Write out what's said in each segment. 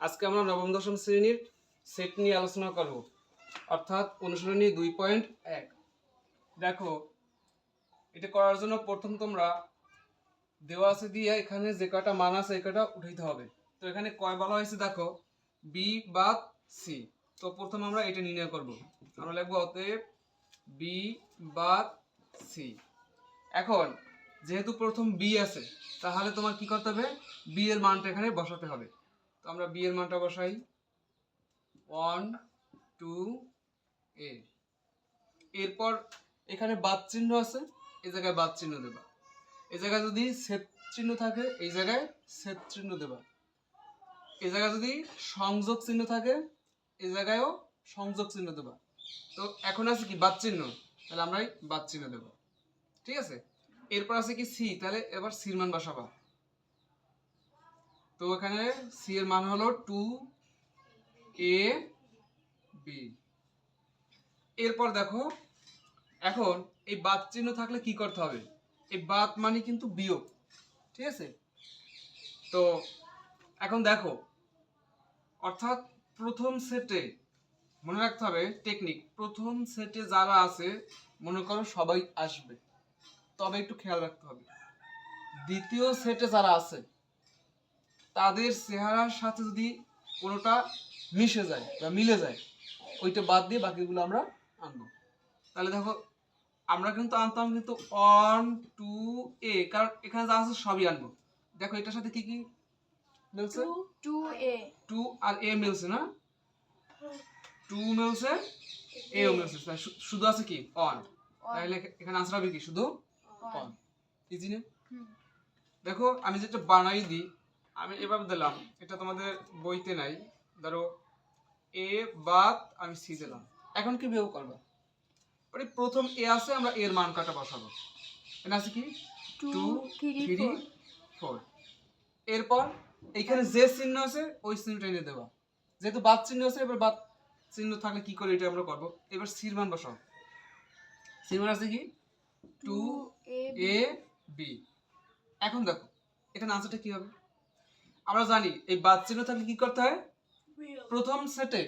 আজকে আমরা নবম, দশম শ্রেণির সেট নিয়ে আলোচনা করব। অর্থাৎ অনুশীলনী দুই পয়েন্ট এক। দেখো, এটা করার জন্য প্রথম তোমরা দেওয়া আছে দিয়ে এখানে যে কটা মান আছে, এই কটা উঠাইতে হবে। তো এখানে কয় বলা হয়েছে দেখো বি বাদ সি তো প্রথম আমরা এটা নির্ণয় করব। আমরা লিখব অতএব বি বাদ সি এখন, যেহেতু প্রথম বি আছে, তাহলে তোমার কি করতে হবে? বি এর মানটা এখানে বসাতে হবে। তো আমরা বি এর মানটা বসাই। ওয়ান টু এ এরপর এখানে বাদ চিহ্ন আছে, এই জায়গায় বাদ চিহ্ন দেবা। এই জায়গায় যদি সেত চিহ্ন থাকে, এই জায়গায় সেত চিহ্ন দেবা। এই জায়গায় যদি সংযোগ চিহ্ন থাকে, এই জায়গায়ও সংযোগ চিহ্ন দেবা। তো এখন আছে কি, বাদ চিহ্ন? তাহলে আমরা এই বাদ চিহ্ন দেবো। ঠিক আছে? এরপর আছে কি সি তাহলে এবার সির মান বসাবা। তো এখানে সি এর মান হলো টু এ বি এরপর দেখো, এখন এই বাদ চিহ্ন থাকলে কি করতে হবে? এই বাদ মানে কিন্তু বিয়োগ, ঠিক আছে? তো এখন দেখো, অর্থাৎ প্রথম সেটে মনে রাখতে হবে টেকনিক প্রথম সেটে যারা আছে, মনে করো সবাই আসবে, তবে একটু খেয়াল রাখতে হবে। দ্বিতীয় সেটে যারা আছে তাদের চেহারার সাথে যদি কোনোটা মিশে যায় বা মিলে যায় ওইটা বাদ দিয়ে বাকিগুলো আমরা আনব। তাহলে দেখো আমরা কিন্তু আনতাম কিন্তু ওয়ান টু এ কারণ এখানে যা আছে সবই আনব। দেখো এটার সাথে কি কি মিলছে? টু এ টু আর এ মিলছে না? টু মিলছে এও মিলছে। শুধু আছে কি? অন তাহলে এখানে আনসার হবে কি? শুধু অন ইজি না? দেখো আমি যেটা বানাই দিই আমি এভাবে দিলাম এটা তোমাদের বইতে নাই। ধরো এ বাদ আমি সি দিলাম। এখন কি বিয়োগ করবা? মানে প্রথম এ আছে আমরা এর মান কাটা বসাবো। এখানে আছে কি? টু থ্রি ফোর এরপর এখানে যে চিহ্ন আছে ওই চিহ্নটা এনে দেওয়া যেহেতু বাদ চিহ্ন আছে এবার বাদ চিহ্ন থাকলে কি করে এটা আমরা করব? এবার সির মান বসাও। সির মান আছে কি? টু এ বি এখন দেখো এখানে আনসারটা কি হবে? আমরা জানি এই বাদ চিহ্ন থাকলে কি করতে হয়? প্রথম সেটে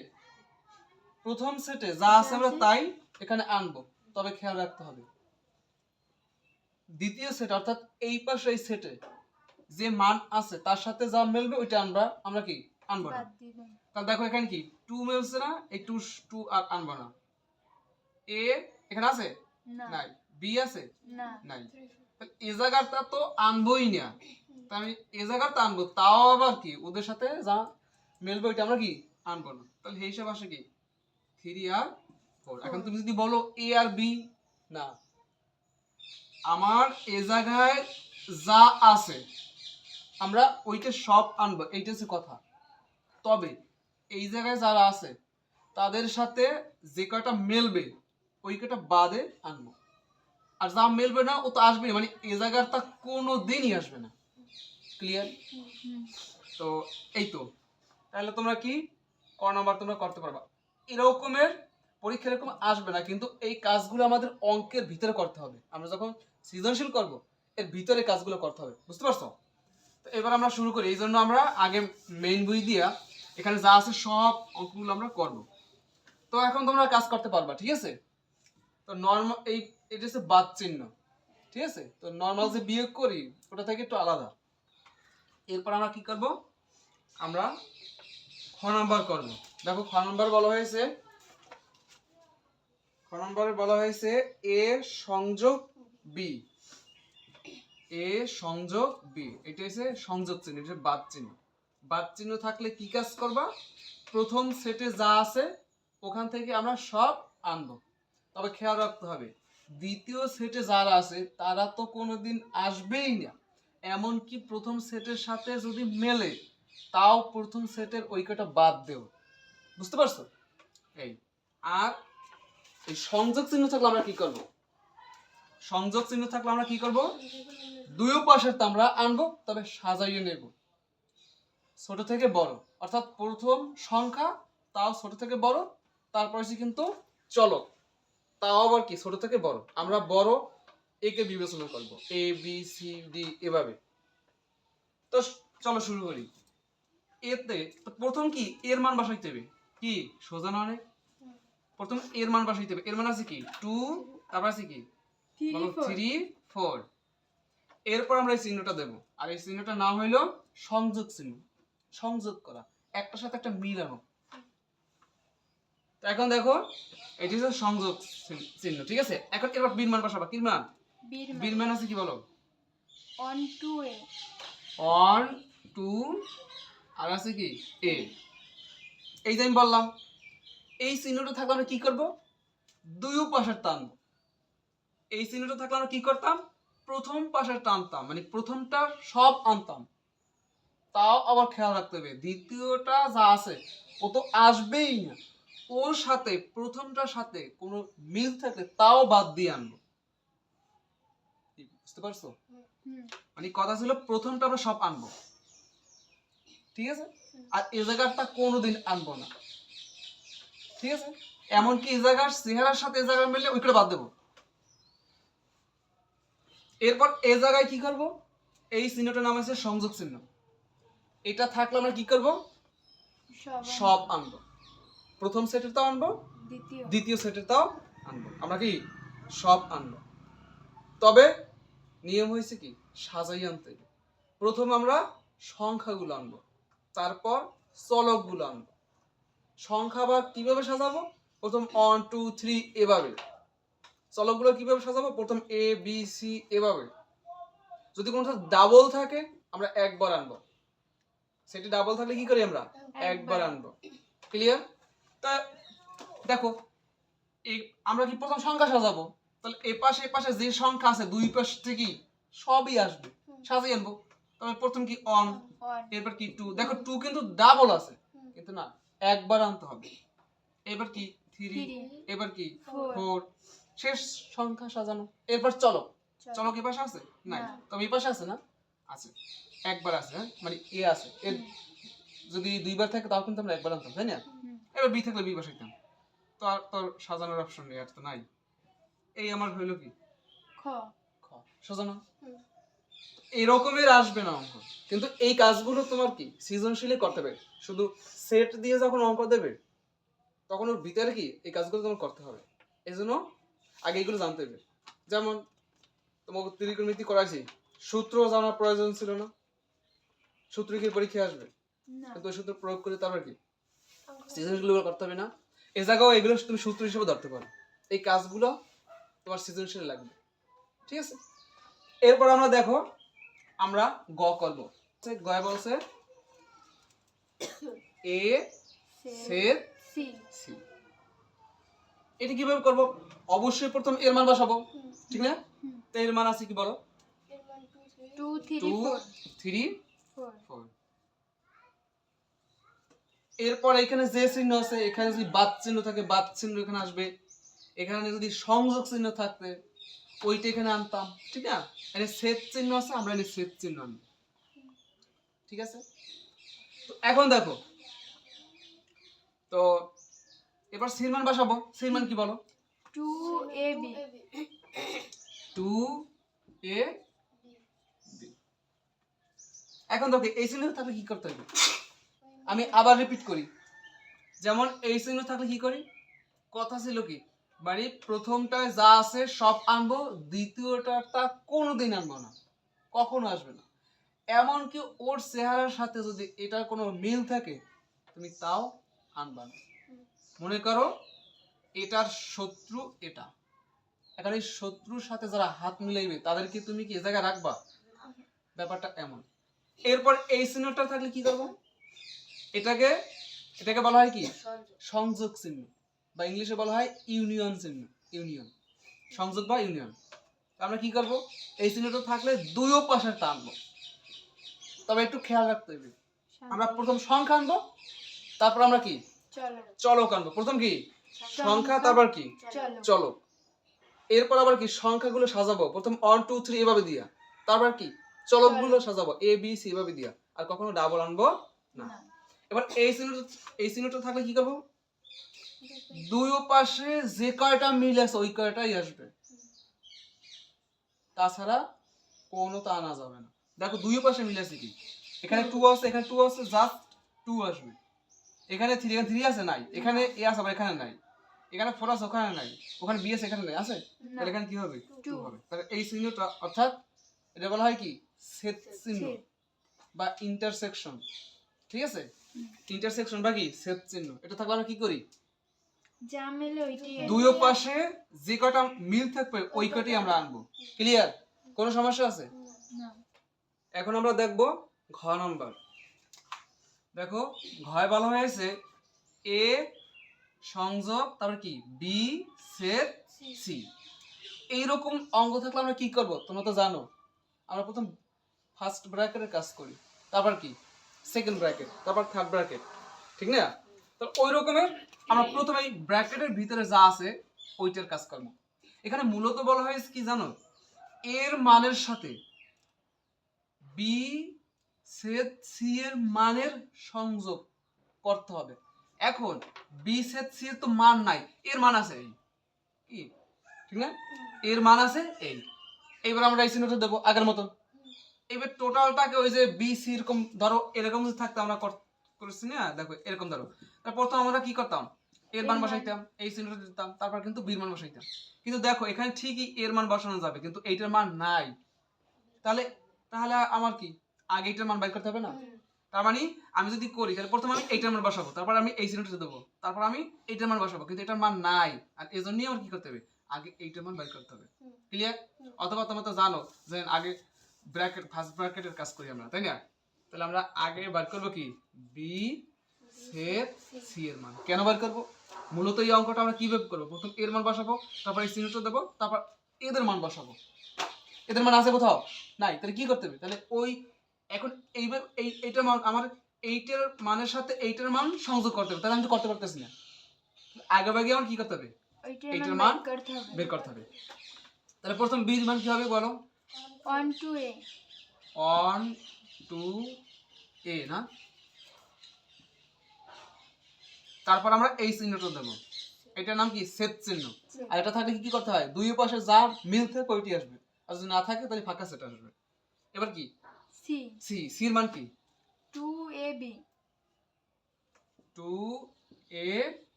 প্রথম সেটে যা আছে আমরা তাই এখানে আনব তবে খেয়াল রাখতে হবে। দ্বিতীয় সেট অর্থাৎ এই পাশে এই সেটে যে মান আছে তার সাথে যা মিলবে ওইটা আমরা আমরা কি আনব না? তাহলে দেখো এখানে কি টু মিলছে না এই টু টু আর আনব না। এ এখানে আছে? না। নাই। বি আছে? না। নাই। এ জায়গাটা তো আনবোই না। তা আমি এ জায়গাটা আনব তাও আবার কি? ওদের সাথে যা মিলবে ওইটা আমরা কি আনব না? তাহলে সেই হিসাব আসে কি? থ্রি আর ফোর এখন তুমি যদি বলো এ আর বি না। আমার এ জায়গায় যা আছে আমরা ওইটা সব আনব এইটা হচ্ছে কথা। তবে এই জায়গায় যারা আছে তাদের সাথে যে কটা মেলবে ওই কটা বাদে আনব। আর যা মেলবে না ও তো আসবে মানে এ জায়গার তা কোনো দিনই আসবে না। ক্লিয়ার তো এই তো তাহলে তোমরা কি? ক নাম্বার তোমরা করতে পারবা। এরকমের পরীক্ষা এরকম আসবে না, কিন্তু এই কাজগুলো আমাদের অঙ্কের ভিতরে করতে হবে। আমরা যখন সৃজনশীল করব, এর ভিতরে কাজগুলো করতে হবে। বুঝতে পারছ? তো এবার আমরা শুরু করি। এই জন্য আমরা আগে মেইন বই দিয়া এখানে যা আছে সব অঙ্কগুলো আমরা করব। তো এখন তোমরা কাজ করতে পারবা, ঠিক আছে? তো নর্মাল এই এটা হচ্ছে বাদ চিহ্ন, ঠিক আছে? তো নর্মাল যে বিয়োগ করি, ওটা থেকে একটু আলাদা। এরপর আমরা কি করব? আমরা খ নাম্বার করব। দেখো, খ নাম্বার বলা হয়েছে, খ নাম্বারে বলা হয়েছে এ সংযোগ বি। এ সংযোগ বি। এটা হচ্ছে সংযোগ চিহ্ন, এটা বাদ চিহ্ন। বাদ চিহ্ন থাকলে কি কাজ করবা? প্রথম সেটে যা আছে, ওখান থেকে আমরা সব আনব। তবে খেয়াল রাখতে হবে, দ্বিতীয় সেটে যারা আছে, তারা তো কোনোদিন আসবেই না। এমনকি প্রথম সেটের সাথে যদি মেলে, তাও প্রথম সেটের কটা বাদ দেও। বুঝতে পারছ? এই, আর এই সংযোগ চিহ্ন থাকলে আমরা কি করব? সংযোগ চিহ্ন থাকলে আমরা কি করব? দুই পাশের তো আমরা আনব, তবে সাজাইয়ে নেব। ছোট থেকে বড়, অর্থাৎ প্রথম সংখ্যা, তাও ছোট থেকে বড়, তারপর কিন্তু চলো তাও আবার কি? ছোট থেকে বড়। আমরা বড় একে বিবেচনা করব? এ বি সি ডি এভাবে। তো চলো শুরু করি। এতে প্রথম কি? এর মান বসাইতে হবে। কি? সোজা না অনেক প্রথম এর মান বসাইতে হবে। এর মান আছে কি? টু তারপর আছে কি? থ্রি ফোর এরপর আমরা এই চিহ্নটা দেব। আর এই চিহ্নটা নাম হইল সংযোগ চিহ্ন। সংযোগ করা। একটার সাথে একটা মিলানো তো এখন দেখো এটি হচ্ছে সংযোগ চিহ্ন- চিহ্ন ঠিক আছে? এখন এবার বীর মান বসাবা। কি মান? বীর মান আছে কি বলো? On two A one two আর আছে কি? এ এই যে আমি বললাম এই চিহ্নটা থাকলে আমরা কি করব? দুই পাশের টানবো এই চিহ্নটা থাকলে আমরা কি করতাম? প্রথম পাশের টানতাম মানে প্রথমটা সব আনতাম। তাও আবার খেয়াল রাখতে হবে দ্বিতীয়টা যা আছে ও তো আসবেই না। ওর সাথে প্রথমটার সাথে কোনো মিল থাকলে তাও বাদ দিয়ে আনব। বুঝতে পারছ? মানে কথা ছিল প্রথমটা আমরা সব আনব। ঠিক আছে? আর এ জায়গাটা কোনোদিন আনব না। ঠিক আছে? এমনকি এই জায়গার চেহারার সাথে এ জায়গায় মিললে ওইগুলো বাদ দেবো। এরপর এ জায়গায় কি করব? এই চিহ্নটার নাম আছে সংযোগ চিহ্ন। এটা থাকলে আমরা কি করব? সব আনব। প্রথম সেটের তাও আনব দ্বিতীয়। দ্বিতীয় সেটের তাও আনব। আমরা কি? সব আনব। তবে নিয়ম হয়েছে কি? সাজাই আনতে প্রথম আমরা সংখ্যাগুলো আনব, তারপর চলকগুলো আনব। সংখ্যা বা কীভাবে সাজাবো? প্রথম ওয়ান টু থ্রি এভাবে। চলকগুলো কীভাবে সাজাবো? প্রথম এ বি সি এভাবে। যদি কোনো ডাবল থাকে, আমরা একবার আনব। সেটি ডাবল থাকলে কি করি আমরা? একবার আনব। ক্লিয়ার তা দেখো আমরা কি প্রথম সংখ্যা সাজাবো? তাহলে এ পাশে এ পাশে যে সংখ্যা আছে দুই পাশ থেকেই সবই আসবে। সাজিয়ে আনব। তবে প্রথম কি অন এরপর কি টু দেখো টু কিন্তু ডাবল আছে কিন্তু না একবার আনতে হবে। এবার কি থ্রি এবার কি ফোর শেষ সংখ্যা সাজানো। এরপর চলো। চলো। কি পাশে আছে? নাই। তবে এই পাশে আছে না? আছে। একবার আছে হ্যাঁ? মানে এ আছে। এর যদি দুইবার থাকে তাও কিন্তু আমরা একবার আনতাম তাই না? এবার বি থাকলে বি বসাইতাম। তো আর তোর সাজানোর অপশন নেই আর তো নাই। এই আমার হইল কি? খ। খ। সাজানো। এরকমের আসবে না অঙ্ক। কিন্তু এই কাজগুলো তোমার কি? সৃজনশীলই করতে হবে। শুধু সেট দিয়ে যখন অঙ্ক দেবে তখন ওর ভিতরে কি? এই কাজগুলো তোমার করতে হবে। এই জন্য আগে এগুলো জানতে হবে। যেমন তোমাকে ত্রিকোণমিতি করাইছি সূত্র জানার প্রয়োজন ছিল না। সূত্র কি পরীক্ষায় আসবে? না। কিন্তু ওই সূত্র প্রয়োগ করে তারপর কি? সৃজনশীলগুলো করতে হবে না। এ জায়গাও এগুলো তুমি সূত্র হিসেবে ধরতে পারো। এই কাজগুলো তোমার সৃজনশীল লাগবে। ঠিক আছে? এরপর আমরা দেখো আমরা গ করব। গয় বলছে এ সেট সি সি। এটা কীভাবে করব? অবশ্যই প্রথম এর মান বসাবো। ঠিক না? তো এর মান আছে কি বলো? Two three four. এরপর এখানে যে চিহ্ন আছে এখানে যদি বাদ চিহ্ন থাকে বাদ চিহ্ন এখানে আসবে। এখানে যদি সংযোগ চিহ্ন থাকতে ওইটা এখানে আনতাম ঠিক আছে এখানে সেট চিহ্ন আছে আমরা এখানে সেট চিহ্ন আনব ঠিক আছে? তো এখন দেখো তো এবার সিরমান বসাবো। সিরমান কি বলো? Two A B two A এখন দেখো এই চিহ্ন থাকলে কি করতে হবে? আমি আবার রিপিট করি। যেমন এই চিহ্ন থাকলে কি করি? কথা ছিল কি? মানে প্রথমটায় যা আছে সব আনব দ্বিতীয়টা কোনোদিন আনব না। কখনো আসবে না। এমনকি ওর চেহারার সাথে যদি এটার কোনো মিল থাকে তুমি তাও আনবা না। মনে করো এটার শত্রু এটা। এখন এই শত্রুর সাথে যারা হাত মিলাইবে তাদেরকে তুমি কি এ জায়গায় রাখবা? ব্যাপারটা এমন। এরপর এই চিহ্নটা থাকলে কি করব? এটাকে এটাকে বলা হয় কি? সংযোগ চিহ্ন। বা ইংলিশে বলা হয় ইউনিয়ন চিহ্ন ইউনিয়ন। সংযোগ বা ইউনিয়ন। আমরা কি করব? এই চিহ্নটা থাকলে দুইও পাশে টানবো তবে একটু খেয়াল রাখতে হবে। আমরা প্রথম সংখ্যা আনব তারপর আমরা কি? চলক। আনব। প্রথম কি? সংখ্যা তারপর কি? চলো চলো এরপর আবার কি? সংখ্যাগুলো সাজাবো। প্রথম ওয়ান টু থ্রি এভাবে দিয়া। তারপর কি? চলকগুলো সাজাবো। এ বি সি এভাবে দিয়া। আর কখনো ডাবল আনব না। না। এবার এই চিহ্নটা এই চিহ্নটা থাকলে কি করব? দুই পাশে যে কয়টা মিল আছে ওই কয়টাই আসবে। তাছাড়া কোনো তা আনা যাবে না। দেখো দুই পাশে মিল আছে কি? এখানে টু আছে এখানে টু আছে জাস্ট টু আসবে। এখানে থ্রি এখানে থ্রি আছে নাই। এখানে এ আছে আবার এখানে নাই। এখানে ফোর আছে ওখানে নাই। ওখানে বি আছে এখানে নাই। আছে? তাহলে এখানে কি হবে? টু হবে। তাহলে এই চিহ্নটা অর্থাৎ এটা বলা হয় কি? ছেদ চিহ্ন। বা ইন্টারসেকশন ঠিক আছে? ইন্টারসেকশন বা কি? ছেদ চিহ্ন। এটা থাকলে আমরা কি করি? যা মেলে ওইটি দুই পাশে যে কটা মিল থাকবে ওই কটাই আমরা আনব। ক্লিয়ার কোনো সমস্যা আছে? না। এখন আমরা দেখব ঘ নাম্বার। দেখো ঘয় বলা হয়েছে এ সংযোগ তারপর কি? বি সেট সি এইরকম অঙ্গ থাকলে আমরা কি করব? তোমরা তো জানো। আমরা প্রথম ফার্স্ট ব্র্যাকেটের কাজ করি। তারপর কি? সেকেন্ড ব্র্যাকেট তারপর থার্ড ব্র্যাকেট ঠিক না? তো ওই রকমের আমরা প্রথমে ব্র্যাকেটের ভিতরে যা আছে, ওইটার কাজ এখানে মূলত বলা হয়েছে কি জানো? এর মানের সাথে বি সেট সি এর মানের সংযোগ করতে হবে। এখন বি সেট সি এর তো মান নাই, এর মান আছে এই। কি? ঠিক না? এর মান আছে এই। এইবার আমরা এই চিহ্নটা দেবো আগের মতন এবার টোটালটাকে ওই যে বি সি এরকম, ধরো, এরকম যদি থাকতো আমরা কর- করেছি না? দেখো, এরকম ধরো। প্রথম আমরা কি করতাম? এর মান বসাইতাম এই চিহ্নটা দিতাম তারপর কিন্তু বির মান বসাইতাম। কিন্তু দেখো এখানে ঠিকই এর মান বসানো যাবে কিন্তু এইটার মান নাই। তাহলে তাহলে আমার কি? আগে এইটার মান বাইর করতে হবে না? তার মানে আমি যদি করি তাহলে প্রথমে আমি এইটার মান বসাবো তারপর আমি এই চিহ্নটা দেবো। তারপর আমি এইটার মান বসাবো কিন্তু এটার মান নাই। আর এই জন্যই আমার কি করতে হবে? আগে এইটার মান বাইর করতে হবে। ক্লিয়ার অথবা তোমরা তো জানো যে আগে ব্র্যাকেট ফার্স্ট ব্র্যাকেটের কাজ করি আমরা তাই না? তাহলে আমরা আগে বার করব কি? বি সেট সি এর মান। কেন বার করব? মূলত এই অঙ্কটা আমরা কীভাবে করব? প্রথম এর মান বসাবো তারপর এই চিহ্নটা দেবো তারপর এদের মান বসাবো। এদের মান আছে কোথাও? নাই। তাহলে কি করতে হবে? তাহলে ওই এখন এইবার এই এইটার মান আমার এইটার মানের সাথে এইটার মান সংযোগ করতে হবে। তাহলে আমি তো করতে পারতেছি না। আগে ভাগে আমার কি করতে হবে? এইটার মান বের করতে হবে। বের করতে হবে। তাহলে প্রথম বীজ মান কি হবে বলো? One two A on two A না? তারপর আমরা এই চিহ্নটা দেবো। এটার নাম কি? সেট চিহ্ন। আর এটা থাকলে কি করতে হয়? দুই পাশে যা মিল থাকে ওইটি আসবে। আর যদি না থাকে তাহলে ফাঁকা সেট আসবে। এবার কি? সি সি সির মান কি? Two A B two A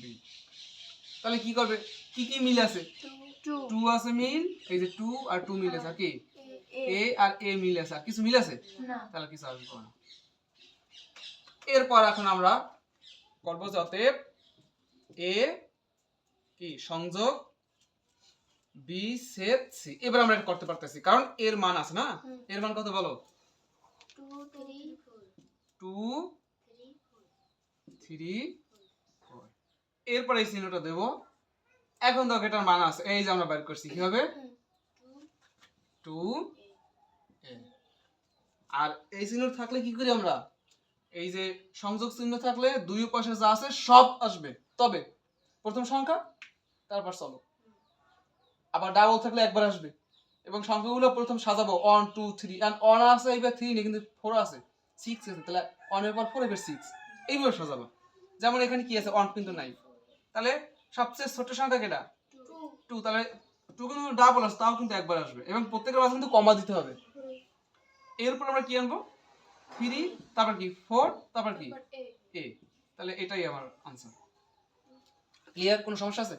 B তাহলে কি করবে? কি কি মিল আছে? টু আছে মিল এই যে টু আর টু মিল আছে কি? এ আর এ মিল আছে। আর কিছু মিল আছে? না। তাহলে কিছু আসবে না। এরপর এখন আমরা করব যে অতএব এ কি? সংযোগ বি সেট সি। এবার আমরা এটা করতে পারতেছি কারণ এর মান আছে না? এর মান কত বলো? Two three four. এরপর এই চিহ্নটা দেবো। এখন দেখো এটার মান আছে। এই যে আমরা বের করছি কি হবে? টু আর এই চিহ্ন থাকলে কি করি আমরা? এই যে সংযোগ চিহ্ন থাকলে দুই পাশে যা আছে সব আসবে। তবে প্রথম সংখ্যা, তারপর চলো। আবার ডাবল থাকলে একবার আসবে। এবং সংখ্যাগুলো প্রথম সাজাবো। One two three and one আছে এবার থ্রি নেই, কিন্তু ফোর আছে। সিক্স আছে, তাহলে ওয়ানের পর ফোর এবার সিক্স এইভাবে সাজাবো। যেমন এখানে কি আছে? ওয়ান কিন্তু নাই। তাহলে সবচেয়ে ছোট সংখ্যা কেটা? টু তাহলে টু কিন্তু ডাবল আছে, তাও কিন্তু একবার আসবে। এবং প্রত্যেকের মাঝে কিন্তু কমা দিতে হবে। এরপর আমরা কি আনব? থ্রি তারপর কি? ফোর তারপর কি? এ তাহলে এটাই আমার আনসার ক্লিয়ার কোনো সমস্যা আছে?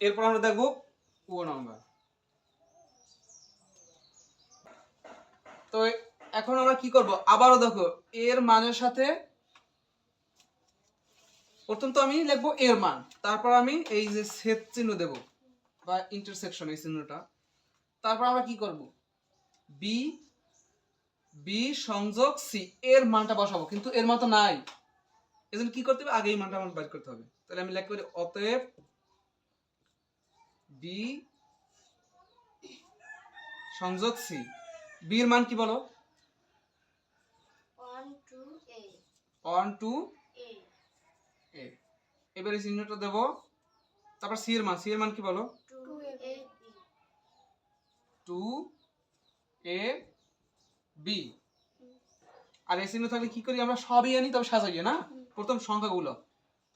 এরপর আমরা দেখব ও নাম্বার। তো এখন আমরা কি করব? আবারও দেখো এর মানের সাথে প্রথম তো আমি লিখব এর মান। তারপর আমি এই যে ছেদ চিহ্ন দেব বা ইন্টারসেকশন এই চিহ্নটা। তারপর আমরা কি করব? বি বি সংযোগ সি এর মানটা বসাবো কিন্তু এর মান তো নাই। এজন্য কি করতে হবে? আগে এই মানটা আমার বের করতে হবে। তাহলে আমি লিখতে পারি অতএব বি সংযোগ সি বি এর মান কি বলো? ওয়ান টু এ এবারে চিহ্নটা দেবো। তারপর সি এর মান। সি এর মান কি বলো? Two A B. এ আর এই চিহ্ন থাকলে কি করি? আমরা সবই আনি, তবে সাজাইয়ে না? প্রথম সংখ্যাগুলো।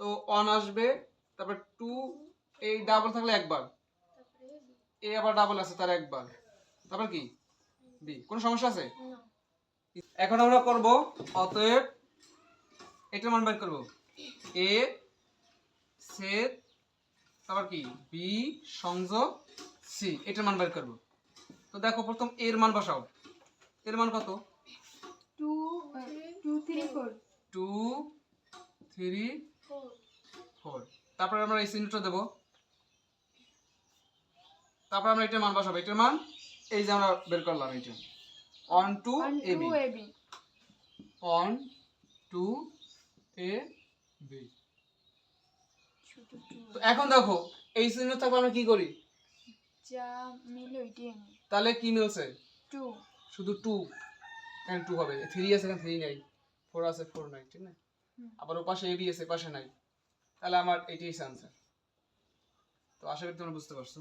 তো অন আসবে, তারপর টু এই ডাবল থাকলে একবার। এ আবার ডাবল আছে, তার একবার। তারপর কি? বি কোনো সমস্যা আছে? এখন আমরা করব, অতএব এটার মান বের করব। এ সেট তারপর কি? বি সংযোগ সি এটার মান বের করব। তো দেখো, প্রথম এর মান বসাও। এর মান কত? Two two three four two three four four তারপরে আমরা এই চিহ্নটা দেবো। তারপর আমরা এটার মান বসাবো। এটার মান এই যে আমরা বের করলাম এটা। On two one two A B on two A B এখন দেখো এই চিহ্ন থাকলে আমরা কি করি? যা মিল তাহলে কি মিলছে? টু শুধু টু এখানে টু হবে। থ্রি আছে এখানে থ্রি নাই। ফোর আছে ফোর নাই ঠিক না আবার ও পাশে এ বি আছে পাশে নাই। তাহলে আমার এটাই আনসার তো আশা করি তোমরা বুঝতে পারছ।